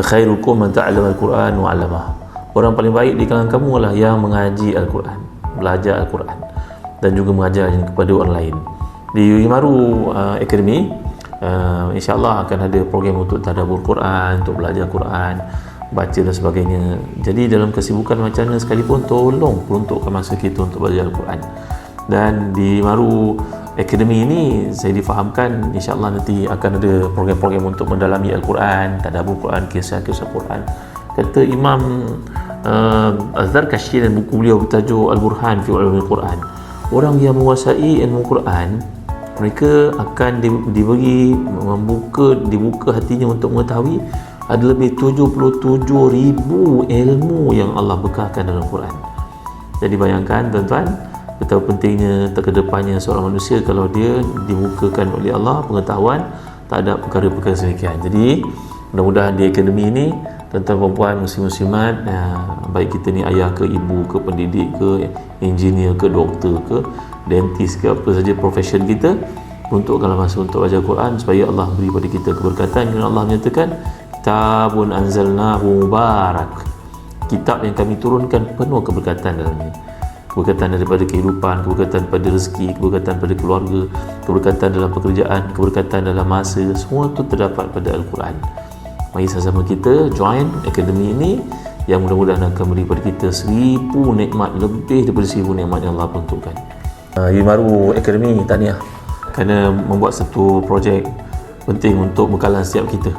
khairukum man ta'allama al-Quran wa 'allamah orang paling baik di kalangan kamu adalah yang mengaji Al-Quran belajar Al-Quran dan juga mengajarnya kepada orang lain. Di Yumaru uh, Academy uh, insyaAllah akan ada program untuk tadabur Quran untuk belajar Quran baca dan sebagainya. Jadi dalam kesibukan macam mana sekalipun tolong peruntukkan masa kita untuk belajar Al-Quran. Dan di Maru Academy ini saya difahamkan insyaAllah nanti akan ada program-program untuk mendalami Al-Quran tadabur Quran, kisah-kisah Quran. Kata Imam uh, Azhar Kashi dan buku beliau bertajuk Al-Burhan fi Ulumul Quran. Orang yang menguasai ilmu Quran mereka akan di- diberi membuka dibuka hatinya untuk mengetahui ada lebih 77 ribu ilmu yang Allah bekalkan dalam Quran. Jadi bayangkan tuan-tuan betapa pentingnya terkedepannya seorang manusia kalau dia dibukakan oleh Allah pengetahuan tak ada perkara-perkara sedemikian. Jadi mudah-mudahan di akademi ini tuan-tuan perempuan muslim-muslimat ya, baik kita ni ayah ke ibu ke pendidik ke engineer ke doktor ke dentist ke apa saja profession kita untuk kalau masa untuk belajar Quran supaya Allah beri pada kita keberkatan kerana Allah menyatakan kitabun anzalnahu mubarak. Kitab yang kami turunkan penuh keberkatan dalamnya keberkatan daripada kehidupan keberkatan pada rezeki keberkatan pada keluarga keberkatan dalam pekerjaan keberkatan dalam masa semua itu terdapat pada Al-Quran. Mari sama-sama kita join akademi ini yang mudah-mudahan akan beri pada kita seribu nikmat lebih daripada seribu nikmat yang Allah peruntukkan. Uh, Yumaru Academy tahniah. Kerana membuat satu projek penting untuk bekalan setiap kita